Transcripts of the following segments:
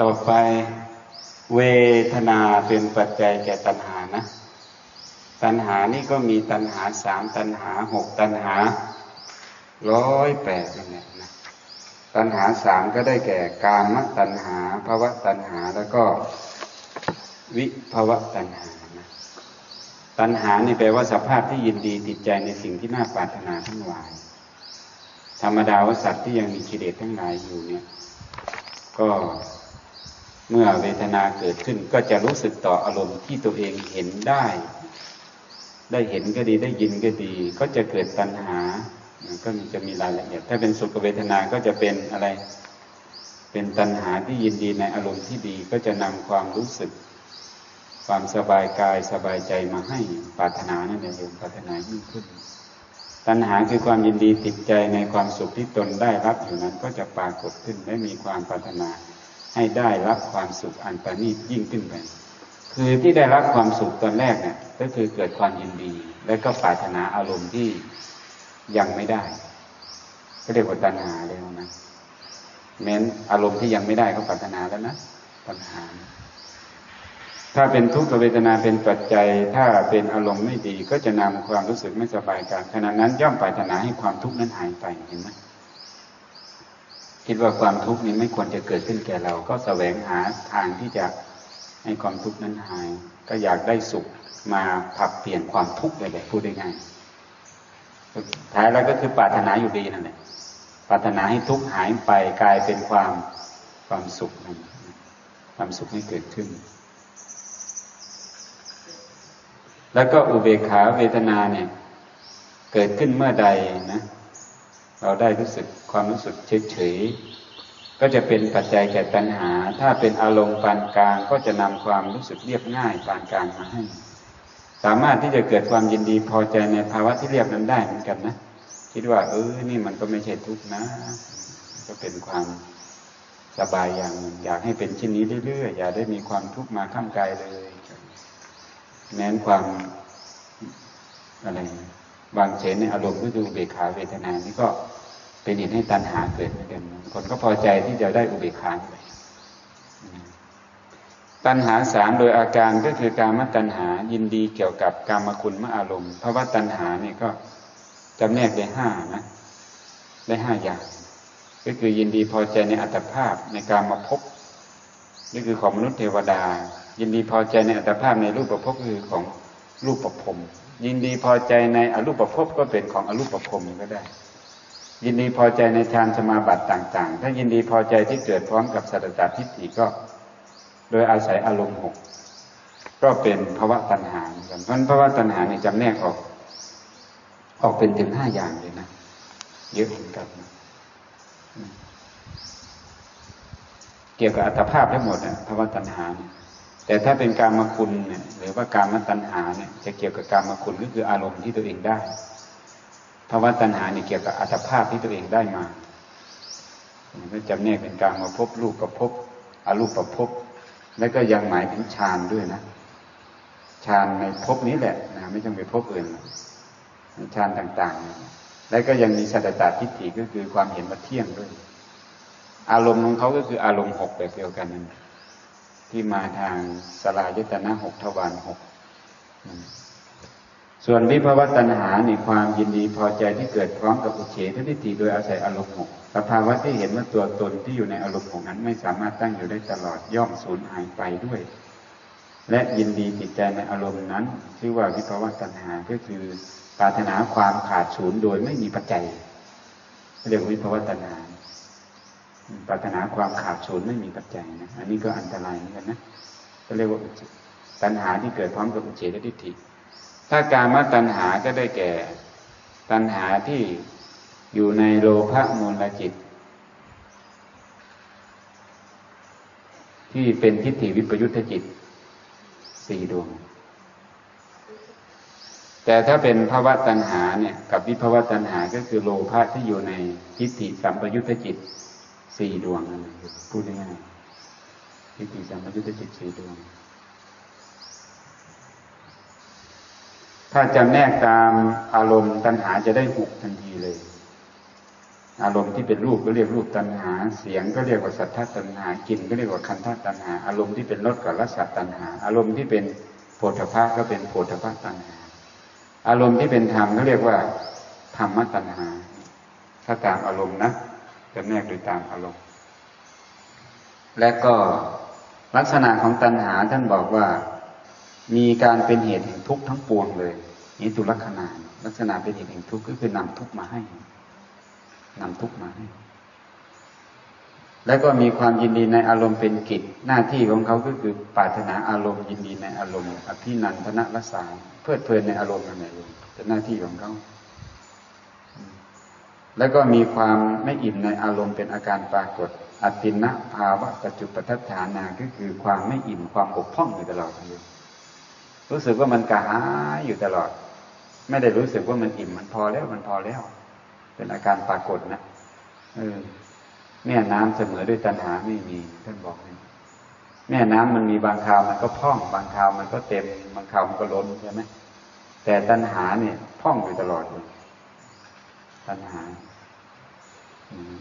ต่อไปเวทนาเป็นปัจจัยแก่ตัณหานะ ตัณหานี่ก็มีตัณหาสามตัณหาหกตัณหาร้อยแปดนั่นแหละนะตัณหาสามก็ได้แก่กามตัณหาภาวะตัณหาแล้วก็วิภาวะตัณหานะตัณหานี่แปลว่าสภาพที่ยินดีติดใจในสิ่งที่น่าปรารถนาทั้งหลาย ธรรมดาว่าสัตว์ที่ยังมีกิเลสทั้งหลายอยู่เนี่ย ก็ เมื่อเวทนาเกิดขึ้นก็จะรู้สึกต่ออารมณ์ที่ตัวเองเห็นได้ ได้เห็นก็ดีได้ยินก็ดี ก็จะเกิดตัณหา ก็จะมีรายละเอียด ถ้าเป็นสุขเวทนาก็จะเป็นอะไร เป็นตัณหาที่ยินดีในอารมณ์ที่ดี ก็จะนำความรู้สึก ความสบายกายสบายใจมาให้ปรารถนานั่นเองปรารถนายิ่งขึ้น ตัณหาคือความยินดีติดใจในความสุขที่ตนได้รับอยู่นั้นก็จะปรากฏขึ้นและมีความปรารถนา ให้ได้รับความสุขอันประณีตยิ่งขึ้นไปคือที่ได้รับความสุขตอนแรกเนี่ยก็คือเกิดความยินดี และก็ปรารถนาอารมณ์ที่ยังไม่ได้ ก็เรียกว่าตัณหาเลยนะแม้นอารมณ์ที่ยังไม่ได้ก็ปรารถนาแล้วนะตัณหา ถ้าเป็นทุกขเวทนาเป็นปัจจัย ถ้าเป็นอารมณ์ไม่ดี ก็จะนำความรู้สึกไม่สบายกายขณะนั้นย่อมปรารถนาให้ความทุกข์นั้นหายไปเห็นไหม คิดว่าความทุกข์นี้ไม่ควรจะเกิดขึ้นแก่เรา ก็แสวงหาทางที่จะให้ความทุกข์นั้นหาย ก็อยากได้สุขมาผับเปลี่ยนความทุกข์เลยแหละพูดได้ง่ายท้ายแล้วก็คือปรารถนาอยู่ดีนั่นแหละปรารถนาให้ทุกข์หายไปกลายเป็นความความสุขนั่นความสุขให้เกิดขึ้น แล้วก็อุเบกขาเวทนาเนี่ย เกิดขึ้นเมื่อใดนะ เราได้รู้สึกความรู้สึกเฉยๆก็จะเป็นปัจจัยแก่ตัณหา ถ้าเป็นอารมณ์ปานกลางก็จะนำความรู้สึกเรียบง่ายปานกลางมาให้ สามารถที่จะเกิดความยินดีพอใจในภาวะที่เรียบนั้นได้เหมือนกันนะคิดว่า เออนี่มันก็ไม่ใช่ทุกข์นะ ก็เป็นความสบายอย่างอยากให้เป็นเชิ้นนี้เรื่อยๆอย่าได้มีความทุกข์มาข้ามกายเลยแม้นความอะไรบางเฉนในอารมณ์ก็คือเบขาเวทนานี่ก็ เป็นเหตุให้ตัณหาเกิดเหมือนกันคนก็พอใจที่จะได้อุเบกขาไปตัณหาสามโดยอาการก็คือการมตัณหายินดีเกี่ยวกับกามคุณมอารมณ์เพราะว่าตัณหานี่ก็จำแนกได้ห้านะได้ห้าอย่าง ก็คือยินดีพอใจในอัตภาพในการมาพบนี่คือของมนุษย์เทวดา ยินดีพอใจในอัตภาพในรูปประพบคือของรูปประพรมยินดีพอใจในอรูปประพบก็เป็นของอรูปประพรมก็ได้ ยินดีพอใจในฌานสมาบัติต่าง ๆ ถ้ายินดีพอใจที่เกิดพร้อมกับสัตตทิฏฐิก็ โดยอาศัยอารมณ์หกก็เป็นภาวะตัณหาเหมือนกันเพราะภาวะตัณหาในจำแนกออก ออกเป็นถึงห้าอย่างเลยนะเยอะเหมือนกันเกี่ยวกับอัตภาพทั้งหมดนะภาวะตัณหาเนี่ยแต่ถ้าเป็นการมาคุณเนี่ยหรือว่าการมตัณหาเนี่ยจะเกี่ยวกับการมาคุณก็คืออารมณ์ที่ตัวเองได้ วะตัณหาเนี่ยเกี่ยวกับอัตภาพที่ตัวเองได้มาก็จำแนกเป็นกลารมาพบรูปประพบอรูปประพบแล้วก็ยังหมายถึงฌานด้วยนะฌานในภพนี้แหละนะไม่ต้องไปพบอื่นฌานต่างๆ แล้วก็ยังมีสัตตาทิฏฐิก็คือความเห็นว่าเที่ยงด้วย อารมณ์ของเขาก็คืออารมณ์หกแบบเดียวกันนั่นที่มาทางสลายตนะหกทวารหก ส่วนวิภวตัณหาในความยินดีพอใจที่เกิดพร้อมกับอุเฉททิฏฐิโดยอาศัยอารมณ์หกสภาวะที่เห็นว่าตัวตนที่อยู่ในอารมณ์ของนั้นไม่สามารถตั้งอยู่ได้ตลอดย่อมสูญหายไปด้วย และยินดีติดใจในอารมณ์นั้น ชื่อว่าวิภวตัณหาก็คือปรารถนาความขาดศูนย์โดยไม่มีปัจจัยเรียกวิภวตัณหาปรารถนาความขาดศูนย์ไม่มีปัจจัยนะอันนี้ก็อันตรายเหมือนกันนะก็เรียกว่าตัณหาที่เกิดพร้อมกับอุเฉททิฏฐิ ถ้าการมาตัณหาก็ได้แก่ ตัณหาที่อยู่ในโลภะมูลจิต ที่เป็นทิฏฐิวิปยุทธจิตสี่ดวง แต่ถ้าเป็นภาวะตัณหาเนี่ยกับวิภาวะตัณหาก็คือโลภะที่อยู่ในทิฏฐิสัมปยุทธจิตสี่ดวงนั่นเองพูดง่ายๆทิฏฐิสัมปยุทธจิตสี่ดวง ถ้าจำแนกตามอารมณ์ตัณหาจะได้หุกทันทีเลย อารมณ์ที่เป็นรูปก็เรียกรูปตัณหา เสียงก็เรียกว่าสัทธตัณหา กินก็เรียกว่าคันธตัณหา อารมณ์ที่เป็นรสก็รสตัณหา อารมณ์ที่เป็นโผฏฐะก็เป็นโผฏฐะตัณหา อารมณ์ที่เป็นธรรมก็เรียกว่าธรรมตัณหา ถ้าตามอารมณ์นะจะแนกโดยตามอารมณ์ และก็ลักษณะของตัณหาท่านบอกว่า มีการเป็นเหตุแห่งทุกข์ทั้งปวงเลยนี่ตุลักษณะลักษณะเป็นเหตุแห่งทุกข์ก็คือนำทุกข์มาให้นำทุกข์มาให้ แล้วก็มีความยินดีในอารมณ์เป็นกิจ หน้าที่ของเขาก็คือปรารถนาอารมณ์ยินดีในอารมณ์อภินันทนรักษาเพลิดเพลินในอารมณ์นั่นเองเป็นหน้าที่ของเขาแล้วก็มีความไม่อิ่มในอารมณ์เป็นอาการปรากฏอตินะภาวะปัจจุปทัฏฐานาก็คือความไม่อิ่มความบกพร่องอยู่ตลอดเลย รู้สึกว่ามันกระหายอยู่ตลอด ไม่ได้รู้สึกว่ามันอิ่มมันพอแล้วมันพอแล้ว เป็นอาการปรากฏนะเออแม่น้ำเสมอด้วยตัณหาไม่มีท่านบอกนี่แม่น้ำมันมีบางคราวมันก็พ่อง บางคราวมันก็เต็ม บางคราวมันก็ล้นใช่ไหมแต่ตัณหาเนี่ยพ่องอยู่ตลอดเลยตัณหา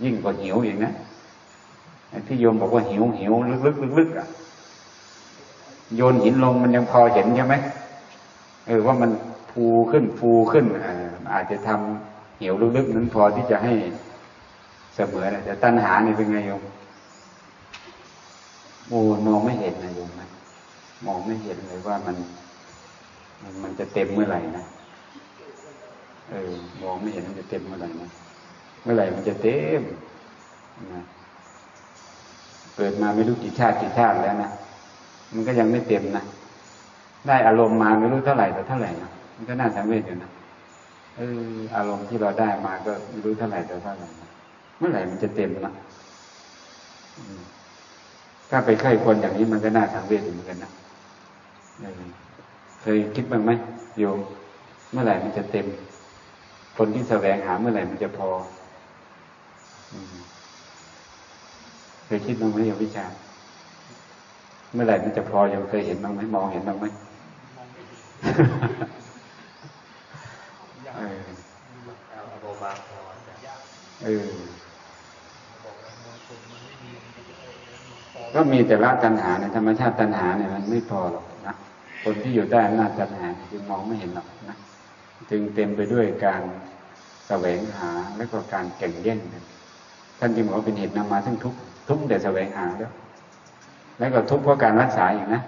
ยิ่งกว่าหิวอีกนะที่โยมบอกว่าหิวหิวลึกๆลึกๆอะ โยนหินลงมันยังพอเห็นใช่ไหมเออว่ามันฟูขึ้นฟูขึ้นอาจจะทำหิวลึกๆนั้นพอที่จะให้เสมอแต่ตัณหานี่เป็นไงโยมโอ้มองไม่เห็นนะโยมนะมองไม่เห็นเลยว่ามันมันจะเต็มเมื่อไหร่นะเออมองไม่เห็นมันจะเต็มเมื่อไหร่นะเมื่อไหร่มันจะเต็มนะเกิดมาไม่รู้กี่ชาติกี่ชาติแล้วนะ มันก็ยังไม่เต็มนะได้อารมณ์มาไม่รู้เท่าไหร่แต่เท่าไหร่นะมันก็น่าสังเวชอยู่นะเอออารมณ์ที่เราได้มาก็ไม่รู้เท่าไหร่แต่เท่าไหร่นะเมื่อไหร่มันจะเต็มนะถ้าไปไข้คนอย่างนี้มันก็น่าสังเวชเหมือนกันนะเคยคิดบ้างไหมโยมเมื่อไหร่มันจะเต็ม คนที่แสวงหาเมื่อไหร่มันจะพอเคยคิดบ้างไหมโยมวิชา เมื่อไหร่มันจะพอโยมเคยเห็นบ้างไหมมองเห็นบ้างไหมเออก็มีแต่ละตัณหาในธรรมชาติตัณหาเนี่ยมันไม่พอหรอกนะคนที่อยู่ได้อำนาจตัณหาจึงมองไม่เห็นหรอกนะจึงเต็มไปด้วยการแสวงหาและก็การแข่งแย่งท่านจึงบอกว่าเป็นเหตุนำมาทั้งทุกทุกแต่แสวงหาแล้ว แล้วก็ทุกข์เพราะการรักษาอีกนะ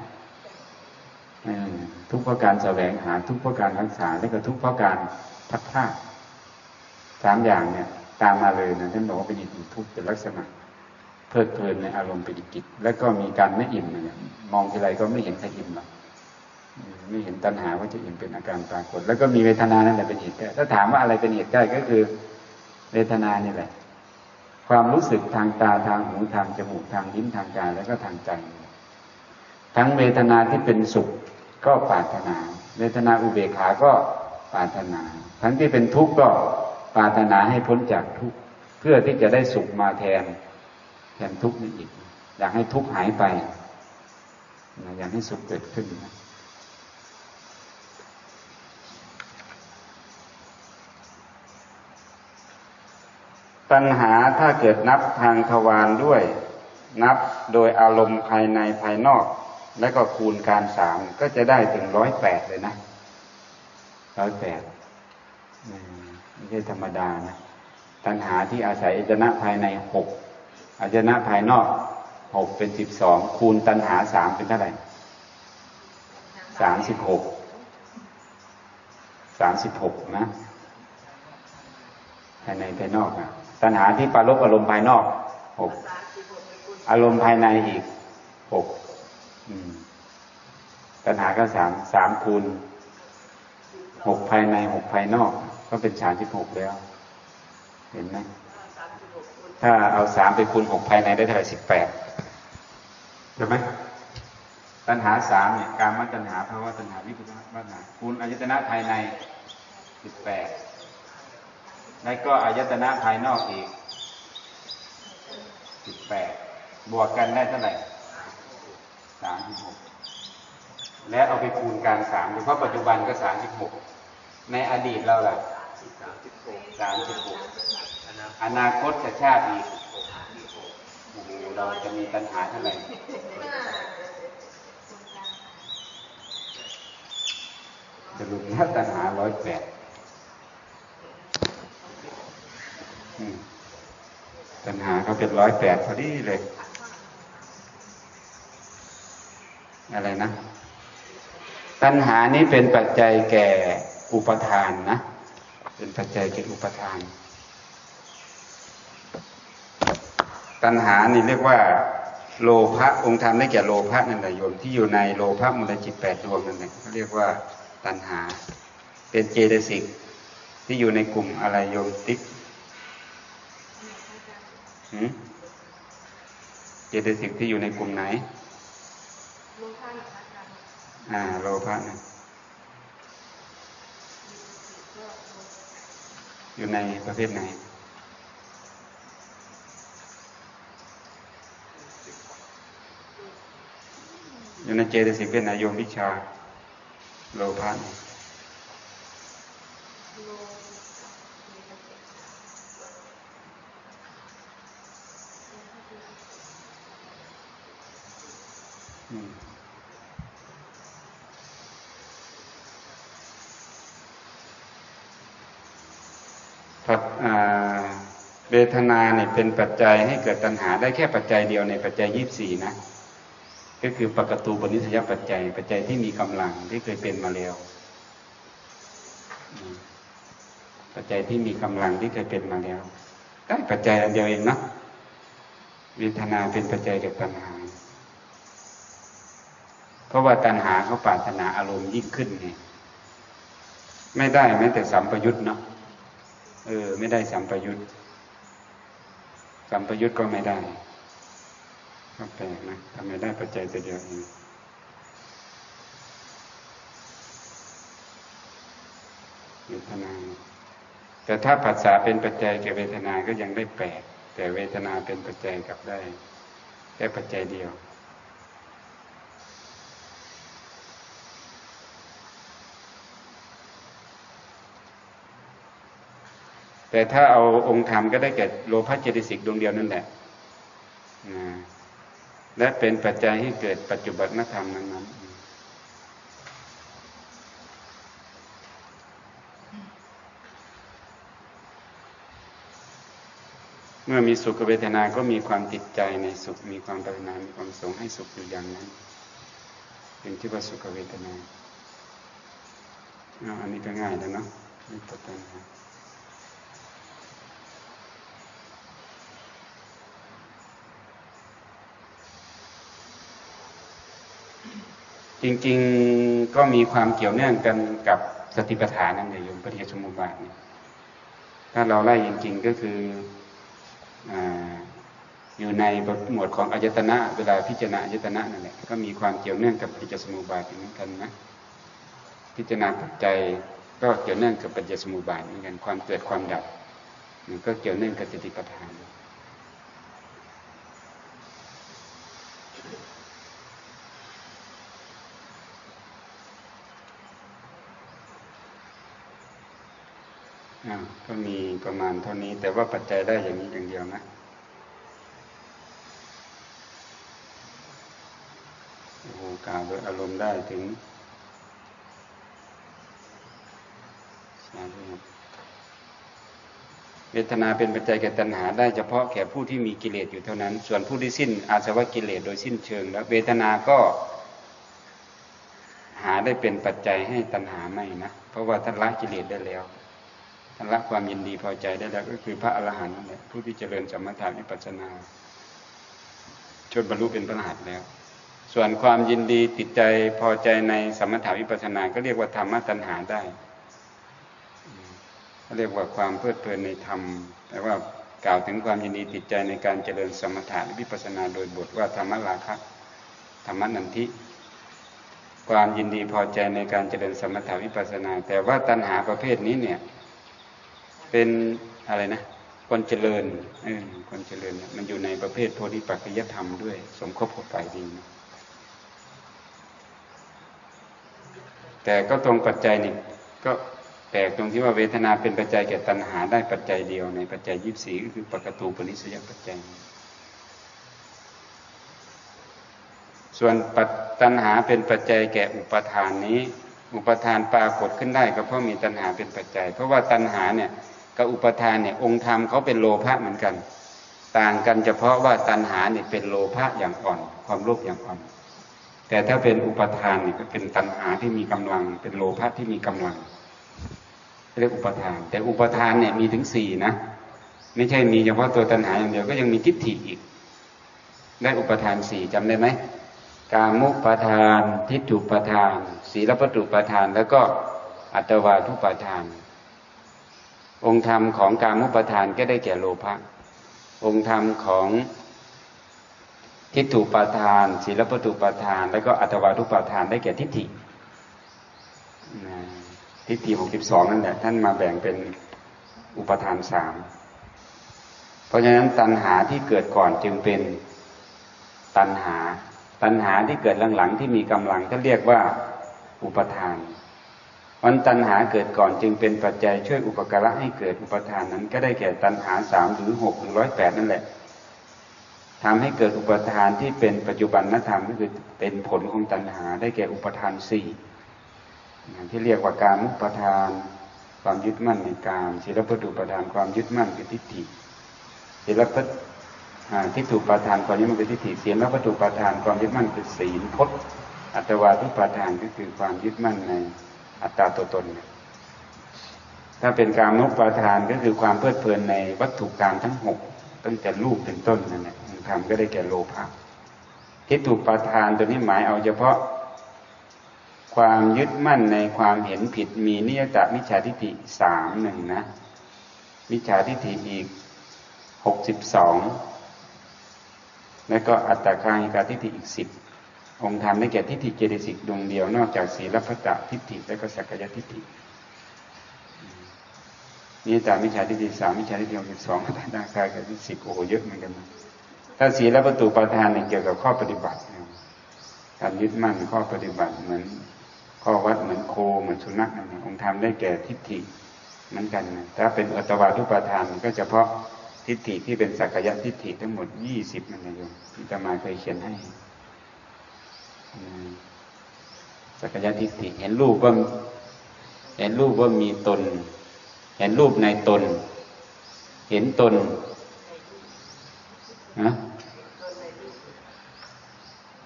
ทุกข์เพราะการแสวงหาทุกข์เพราะการรักษา แล้วก็ทุกข์เพราะการพัดพลาดสามอย่างเนี่ย ตามมาเลยนะท่านบอกว่าเป็นอิทธิทุกข์เป็นลักษณะเพลิดเพลินในอารมณ์เป็นกิจแล้วก็มีการไม่อิ่มเนี่ยมองทีไรก็ไม่เห็นใครอิ่มหรอกไม่เห็นตัณหาว่าจะอิ่มเป็นอาการปรากฏ แล้วก็มีเวทนานั่นแหละเป็นเหตุได้ถ้าถามว่าอะไรเป็นเหตุได้ก็คือ เวทนานี่แหละ ความรู้สึกทางตาทางหูทางจมูกทางลิ้นทางกายแล้วก็ทางใจ ทั้งเวทนาที่เป็นสุขก็ปรารถนา เวทนาอุเบกขา ก็ปรารถนา ทั้งที่เป็นทุกข์ก็ปรารถนาให้พ้นจากทุกข์เพื่อที่จะได้สุขมาแทน แทนทุกข์นี่อีก อยากให้ทุกข์หายไป อยากให้สุขเกิดขึ้นนะ ตัณหาถ้าเกิดนับทางทวารด้วย นับโดยอารมณ์ภายในภายนอก แล้วก็คูณการสามก็จะได้ถึงร้อยแปดเลยนะร้อยแปดไม่ใช่ธรรมดานะตัณหาที่อาศัยอจนะภายในหกอจนะภายนอกหกเป็นสิบสองคูณตัณหาสามเป็นเท่าไหร่สามสิบหกสามสิบหกนะภายในภายนอกนะ ตัณหาที่ปารบอารมณ์ภายนอกหกอารมณ์ภายในอีกหกตัณหาก็สามสามคูณหกภายในหกภายนอก ก็เป็นสามสิบหกแล้ว เห็นไหมถ้าเอาสามไปคูณหกภายในได้เท่าไหร่สิบแปดใช่ไหมตัณหาสามเนี่ยการมัตัณหาภาวะตัณหาวิปุตัณหาคูณอายตนะภายในสิบแปด แล้วก็อายตนะภายนอกอีกสิบแปดบวกกันได้เท่าไหร่สามสิบหกและเอาไปคูณการสามเพราะปัจจุบันก็สามสิบหกในอดีตเราล่ะสามสิบหกสามสิบหกอนาคตจะชาติอีกโอ้โหเราจะมีปัญหาเท่าไหร่สรุปแล้วตัณหาร้อยแปด ตัณหาเขาเป็นร้อยแปดพอดีเลย อะไรนะ ตัณหานี้เป็นปัจจัยแก่อุปทานนะ เป็นปัจจัยแก่อุปทาน ตัณหานี่เรียกว่า โลภะองค์ธรรมได้แก่โลภะนั่นแหละโยมที่อยู่ในโลภะมูลจิตแปดดวงนั่นแหละเขาเรียกว่าตัณหา เป็นเจตสิกที่อยู่ในกลุ่มอะไรโยมติ๊ก เจตสิกที่อยู่ในกลุ่มไหนโลภะอ่าโลภะนะอยู่ในประเภทไหนอยู่ในเจตสิกเป็นนายโยมวิชา โลภะ นี่เวทนาเนี่ยเป็นปัจจัยให้เกิดตัณหาได้แค่ปัจจัยเดียวในปัจจัยยี่สี่นะ ก็คือปกตูปนิสยปัจจัย ปัจจัยที่มีกำลังที่เคยเป็นมาแล้ว ปัจจัยที่มีกำลังที่เคยเป็นมาแล้ว ได้ปัจจัยอันเดียวเองนะเวทนาเป็นปัจจัยแก่ตัณหา ราะว่าตัณหาเขาปรารถนาอารมณ์ยิ่งขึ้นไงไม่ได้แม้แต่สัมปยุตเนาะเออ ไม่ได้สัมปยุตสัมปยุตก็ไม่ได้ก็แปลกนะทำไมได้ปัจจัยแตัวเดียวเองเวทนา แต่ถ้าภาษาเป็นปัจจัยแก่เวทนาก็ยังได้แปลกแต่เวทนาเป็นปัจจัยกับได้แค่ปัจจัยเดียว แต่ถ้าเอาองค์ธรรมก็ได้แก่โลภะเจตสิกดวงเดียวนั่นแหละนะและเป็นปัจจัยให้เกิดปัจจุบันธรรมนั้นเมื่อมีสุขเวทนา ก็มีความติดใจในสุข มีความปรารถนา มีความสงให้สุขอยู่อย่างนั้น เป็นที่ว่าสุขเวทนาอันนี้ก็ง่ายแล้วเนาะนี่ตัดตัณ จริงๆก็มีความเกี่ยวเนื่องกันกับสติปัฏฐานนั่นเองโยมปฏิจจสมุปบาทนี่ยถ้าเราไล่จริง ๆก็คือออยู่ในบทหมวดของอายตนะเวลาพิจารณาอายตนะนั่นแหละก็มีความเกี่ยวเนื่องกับปฏิจจสมุปบาทเหมือนกันนะพิจารณาปัจจัยก็เกี่ยวเนื่องกับปฏิจจสมุปบาทเหมือนกันความเกิดความดับมันก็เกี่ยวเนื่องกับสติปัฏฐาน ก็มีประมาณเท่านี้ แต่ว่าปัจจัยได้อย่างนี้อย่างเดียวนะ โอ้โหกล่าวโดยอารมณ์ได้ถึงเวทนาเป็นปัจจัยแก่ตัณหา ได้เฉพาะแก่ผู้ที่มีกิเลสอยู่เท่านั้น ส่วนผู้ที่สิ้นอาสวะกิเลสโดยสิ้นเชิง แล้วเวทนาก็หาได้เป็นปัจจัยให้ตัณหาไม่นะ เพราะว่าท่านละกิเลสได้แล้ว ท่านละความยินดีพอใจได้แล้วก็คือพระอรหันต์นั่นแหละผู้ที่เจริญสมถะวิปัสสนาจนบรรลุเป็นพระอรหันต์แล้ว ส่วนความยินดีติดใจพอใจในสมถะวิปัสสนา ก็เรียกว่าธรรมตัณหาได้เรียกว่าความเพลิดเพลินในธรรมแต่ว่ากล่าวถึงความยินดีติดใจในการเจริญสมถะวิปัสสนาโดยบทว่าธรรมราคะธรรมนันทิความยินดีพอใจในการเจริญสมถะวิปัสสนา แต่ว่าตัณหาประเภทนี้เนี่ย เป็นอะไรนะคนเจริญเออคนเจริญ มันอยู่ในประเภทโพธิปัจจยธรรมด้วย สมคบกับไปดีแต่ก็ตรงปัจจัยนี่ก็แปลกตรงที่ว่าเวทนาเป็นปัจจัยแก่ตัณหาได้ปัจจัยเดียวในปัจจัยยี่สี่ก็คือปกตูปนิสยปัจจัย ส่วนปัจตัณหาเป็นปัจจัยแก่อุปทานนี้ อุปทานปรากฏขึ้นได้ก็เพราะมีตัณหาเป็นปัจจัย เพราะว่าตัณหาเนี่ย กับอุปทานเนี่ยองค์ธรรมเขาเป็นโลภะเหมือนกัน ต่างกันเฉพาะว่าตัณหาเนี่ยเป็นโลภะอย่างอ่อน ความโลภอย่างอ่อน แต่ถ้าเป็นอุปทานเนี่ยก็เป็นตัณหาที่มีกำลัง เป็นโลภะที่มีกำลังเรียกอุปทาน แต่อุปทานเนี่ยมีถึงสี่นะ ไม่ใช่มีเฉพาะตัวตัณหาอย่างเดียวก็ยังมีทิฏฐิอีก ได้อุปทานสี่จำได้ไหมกามุปทาน ทิฏฐุปทาน ศีลปตุปทาน แล้วก็อัตวาทุปทาน องค์ธรรมของการมุปทานก็ได้แก่โลภะองค์ธรรมของทิฏฐุปทานศีลปตุปทาน แล้วก็อัตวาทุปทานได้แก่ทิฏฐิทิฏฐิหกสิบสองนั่นแหละท่านมาแบ่งเป็นอุปทานสามเพราะฉะนั้นตัณหาที่เกิดก่อนจึงเป็นตัณหา ตัณหาที่เกิดหลังๆที่มีกำลังก็เรียกว่าอุปทาน วันตัณหาเกิดก่อนจึงเป็นปัจจัยช่วยอุปการะให้เกิดอุปทานนั้น ก็ได้แก่ตัณหาสามหรือหกหรือร้อยแปดนั่นแหละทำให้เกิดอุปทานที่เป็นปัจจุบันนธรรมก็คือเป็นผลของตัณหาได้แก่อุปทานสี่ที่เรียกว่าการมุปทาน ความยึดมั่นในการศีลปัตุปทานความยึดมั่นคือทิฏฐิศีลปัตทิฏฐุปทานความยึดมั่นคือทิฏฐิศีลปัตุปทานความยึดมั่นคือศีลพจน์อัตวาทุปทานก็คือความยึดมั่นใน อัตตาตัวตน ถ้าเป็นการมุปทานก็คือความเพลิดเพลินในวัตถุกรรมทั้งหกตั้งแต่รูปเป็นต้นนั่นแหละทำก็ได้แก่โลภะทิฏฐุปทานตัวนี้หมายเอาเฉพาะ ความยึดมั่นในความเห็นผิดมีนิยตมิจฉาทิฏฐิสามหนึ่งนะมิจฉาทิฏฐิอีกหกสิบสองแล้วก็อัตตาคางิกาทิฏฐิอีกสิบ องค์ธรรมได้แก่ทิฏฐิเจติสิกดวงเดียว นอกจากศีลพัตตทิฏฐิและก็สักยทิฏฐินี่แต่มิจฉาทิฏฐิสามมิจฉาทิฏฐิหกสิบสองอัตตาคางิกาทิฏฐิสิบโอ้เยอะเหมือนกันนะถ้าศีลประตูประธานเนี่ยเกี่ยวกับข้อปฏิบัติการยึดมั่นข้อปฏิบัติเหมือนข้อวัดเหมือนโคเหมือนสุนัขนั่นองค์ธรรมได้แก่ทิฏฐิเหมือนกันนะถ้าเป็นอัตวาทุปทานก็เฉพาะทิฏฐิที่เป็นสักยะทิฏฐิทั้งหมดยี่สิบนั่นเองที่ตมาเคยเขียนให้ สักยะทิฏฐิเห็นรูปว่าเห็นรูปว่ามีตน เห็นรูปในตน เห็นตนนะ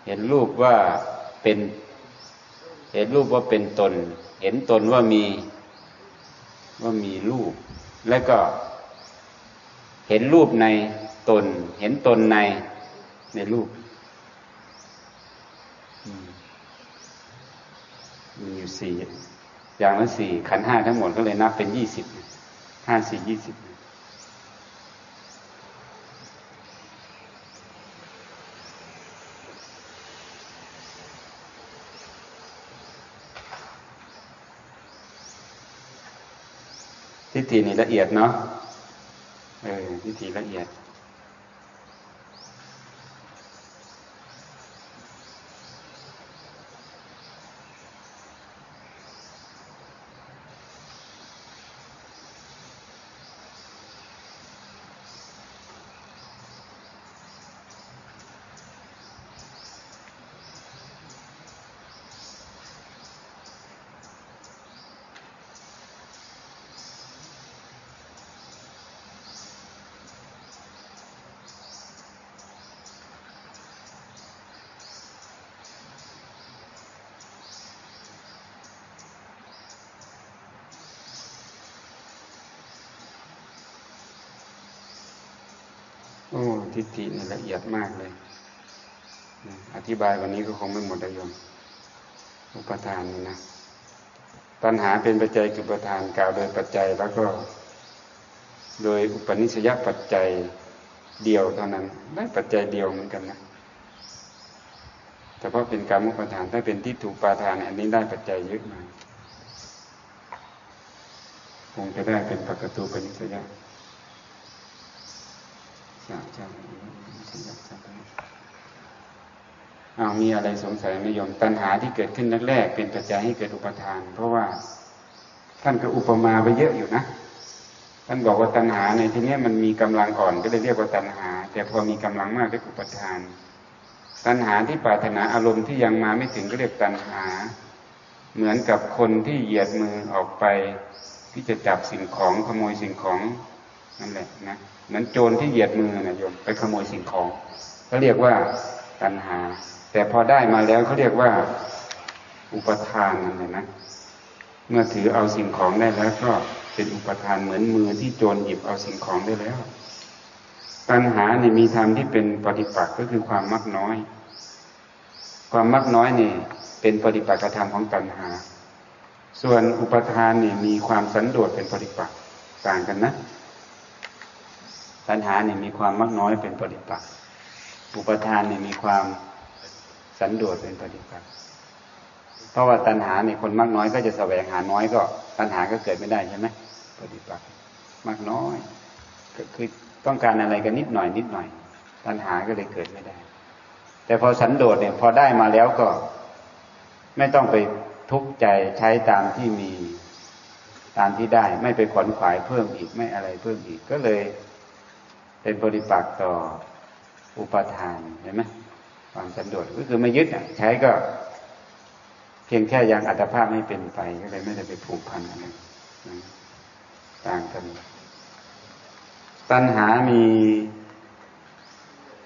เห็นรูปว่าเป็น เห็นรูปว่าเป็นตน เห็นตนว่ามีว่ามีรูป แล้วก็ เห็นรูปในตน เห็นตนในในรูป มีอยู่สี่อย่างละสี่ขันห้าทั้งหมดก็เลยนับเป็นยี่สิบห้าสี่ยี่สิบทิฏฐินี่ละเอียดเนาะเออทิฏฐิละเอียด โอ้ทิฏฐินี่ละเอียดมากเลย อธิบายวันนี้ก็คงไม่หมดได้ยม อุปทานนี่นะ ปัญหาเป็นปัจจัยคือประธานกล่าวโดยปัจจัยแล้วก็ โดยอุปนิสัยปัจจัยเดียวเท่านั้น ได้ปัจจัยเดียวเหมือนกันนะแต่เพราะเป็นการมุปทานถ้าเป็นที่ถูกปาทานอันนี้ได้ปัจจัยเยอะมากคงจะได้เป็นปกตูปนิสัย จาจอ้าวมีอะไรสงสัยไม่ยอมตัณหาที่เกิดขึ้นแรกๆเป็นปัจจัยให้เกิดอุปทาน เพราะว่าท่านก็อุปมาไปเยอะอยู่นะท่านบอกว่าตัณหาในที่นี้มันมีกำลังอ่อนก็เลยเรียกว่าตัณหา แต่พอมีกำลังมากเรียกอุปทาน ตัณหาที่ปรารถนาอารมณ์ที่ยังมาไม่ถึงก็เรียกตัณหา เหมือนกับคนที่เหยียดมือออกไป ที่จะจับสิ่งของขโมยสิ่งของ นั่นแหละนะเหมือนโจรที่เหยียดมือนะโยมไปขโมยสิ่งของเขาเรียกว่าตัณหา แต่พอได้มาแล้วเขาเรียกว่า อุปทานนั่นแหละนะเมื่อถือเอาสิ่งของได้แล้ว ก็เป็นอุปทานเหมือนมือที่โจรหยิบเอาสิ่งของได้แล้ว ตัณหาเนี่ยมีธรรมที่เป็นปฏิปักษ์ก็คือความมักน้อย ความมักน้อยเนี่ยเป็นปฏิปักษ์ธรรมของตัณหา ส่วนอุปทานเนี่ยมีความสันโดษเป็นปฏิปักษ์ต่างกันนะ ตัณหาเนี่ยมีความมักน้อยเป็นปฏิปักษ์อุปทานเนี่ยมีความสันโดษเป็นปฏิปักษ์เพราะว่าตัณหาเนี่ยคนมากน้อยก็จะแสวงหาน้อยก็ ตัณหาก็เกิดไม่ได้ใช่ไหมปฏิปักษ์มากน้อย ก็คือต้องการอะไรกันนิดหน่อยนิดหน่อย ตัณหาก็เลยเกิดไม่ได้ แต่พอสันโดษเนี่ย พอได้มาแล้วก็ ไม่ต้องไปทุกข์ใจใช้ตามที่มีตามที่ได้ ไม่ไปขวนขวายเพิ่มอีกไม่อะไรเพิ่มอีกก็เลย เป็นปฏิปักษ์ต่ออุปทานเห็นไหมความสันโดษก็คือไม่ยึดอะใช้ก็เพียงแค่ยังอัตภาพไม่เป็นไปก็เลยไม่ได้ไปผูกพันอะไรต่างกัน ตัณหามี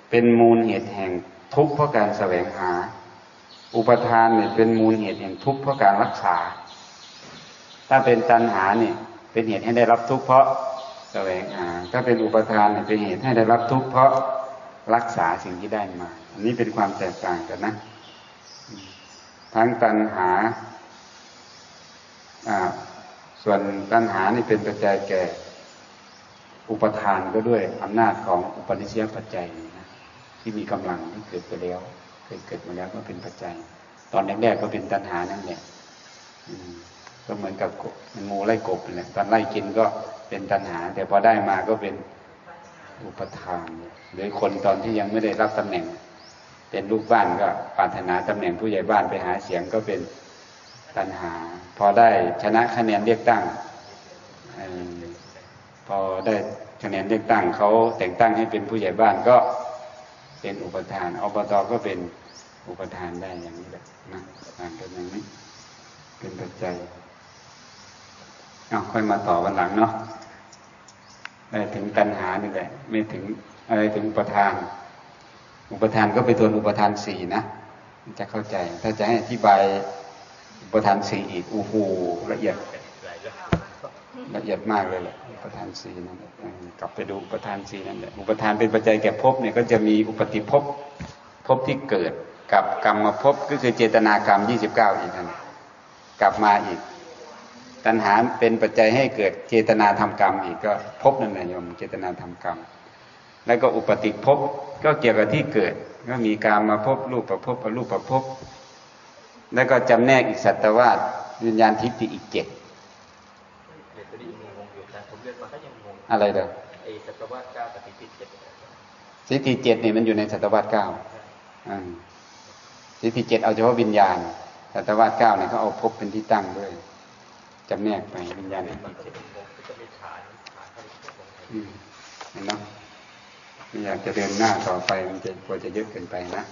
เป็นมูลเหตุแห่งทุกข์เพราะการแสวงหา อุปทานเนี่ยเป็นมูลเหตุแห่งทุกข์เพราะการรักษา ถ้าเป็นตัณหาเนี่ยเป็นเหตุให้ได้รับทุกข์เพราะ แสวงหา ถ้าเป็นอุปทานเป็นเหตุให้ได้รับทุกข์เพราะรักษาสิ่งที่ได้มา อันนี้เป็นความแตกต่างกันนะ ทั้งตัณหา ส่วนตัณหานี่เป็นปัจจัยแก่ อุปทานก็ด้วยอำนาจของอุปนิสัยปัจจัยนะที่มีกำลังที่เกิดไปแล้ว เคยเกิดมาแล้วก็เป็นปัจจัย ตอนแรกๆก็เป็นตัณหานั่นแหละก็เหมือนกับกบมันงูไล่กบเลยตอนไล่กินก็ เป็นตัณหา แต่พอได้มาก็เป็นอุปทานหรือคนตอนที่ยังไม่ได้รับตำแหน่ง เป็นลูกบ้านก็ปรารถนาตำแหน่งผู้ใหญ่บ้านไปหาเสียงก็เป็นตัณหา พอได้ชนะคะแนนเลือกตั้งพอได้คะแนนเลือกตั้งเขาแต่งตั้งให้เป็นผู้ใหญ่บ้านก็เป็นอุปทานอบตก็เป็นอุปทานได้อย่างนี้แหละนะต่างกันอย่างนี้เป็นปัจจัยเอาค่อยมาต่อวันหลังเนาะ ถึงตัณหานี่แหละ ไม่ถึงอะไรถึงอุปทาน อุปทานก็ไปทวนอุปทานสี่นะจะเข้าใจ ถ้าจะให้อธิบายอุปทานสี่อีกอู้หูละเอียดละเอียดมากเลยแหละอุปทานสี่นั่นกลับไปดูอุปทานสี่นั่นแหละอุปทานเป็นปัจจัยแก่ภพเนี่ยก็จะมีอุปติภพภพที่เกิดกับกรรมมาภพก็คือเจตนากรรมยี่สิบเก้าอีกนั่นกลับมาอีก ตัณหาเป็นปัจจัยให้เกิดเจตนาทำกรรมอีกก็ภพนั่นแหละโยมเจตนาทำกรรม แล้วก็อุปติภพก็เกี่ยวกับที่เกิด ก็มีการมาพบรูปประพบอรูปประพบ แล้วก็จำแนกอีกสัตวาสวิญญาณทิฏฐิอีกเจ็ดอะไรเด้อไอสัตวาสเก้าปฏิทิเจ็ดสิทธิเจ็ดเนี่ยมันอยู่ในสัตวาสเก้าสิทธิเจ็ดเอาเฉพาะวิญญาณสัตวาสเก้าเนี่ยเขาเอาพบเป็นที่ตั้งด้วย จำแนกไปวิญญาณทิฏฐิเจ็ดเห็นไหมไม่อยากจะเดินหน้าต่อไปมันจะกลัวจะเยอะเกินไปนะ